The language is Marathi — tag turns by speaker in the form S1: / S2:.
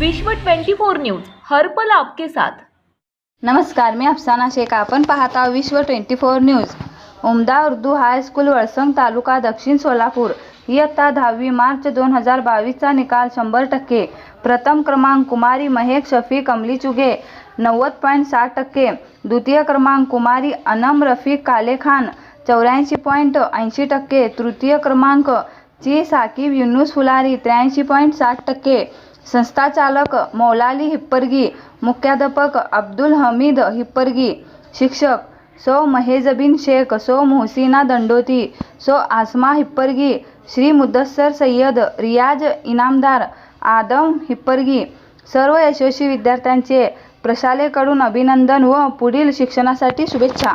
S1: विश्व 24 न्यूज हर्पल आपके साथ.
S2: नमस्कार मी अफसाना शेख. आपण पाहत आहोत विश्व ट्वेंटी फोर न्यूज. उमदा उर्दू हायस्कूल वळसंग तालुका दक्षिण सोलापूर. इयत्ता दहावी मार्च दोन हजार बावीसचा निकाल शंभर टक्के. प्रथम क्रमांक कुमारी महेक शफी कमली चुगे नव्वद पॉईंट साठ टक्के. द्वितीय क्रमांक कुमारी अनम रफीक कालेखान चौऱ्याऐंशी पॉईंट ऐंशी टक्के. तृतीय क्रमांक ची साकीब युनुस फुलारी त्र्याऐंशी पॉईंट साठ टक्के. संस्थाचालक मौलाली हिप्परगी मुख्याध्यापक अब्दुल हमीद हिप्परगी शिक्षक सौ महेजबीन शेख सौ मोहसिना दंडोती सौ आसमा हिप्परगी श्री मुदस्सर सय्यद रियाज इनामदार आदम हिप्परगी. सर्व यशस्वी विद्यार्थ्यांचे प्रशालेकडून अभिनंदन व पुढील शिक्षणासाठी शुभेच्छा.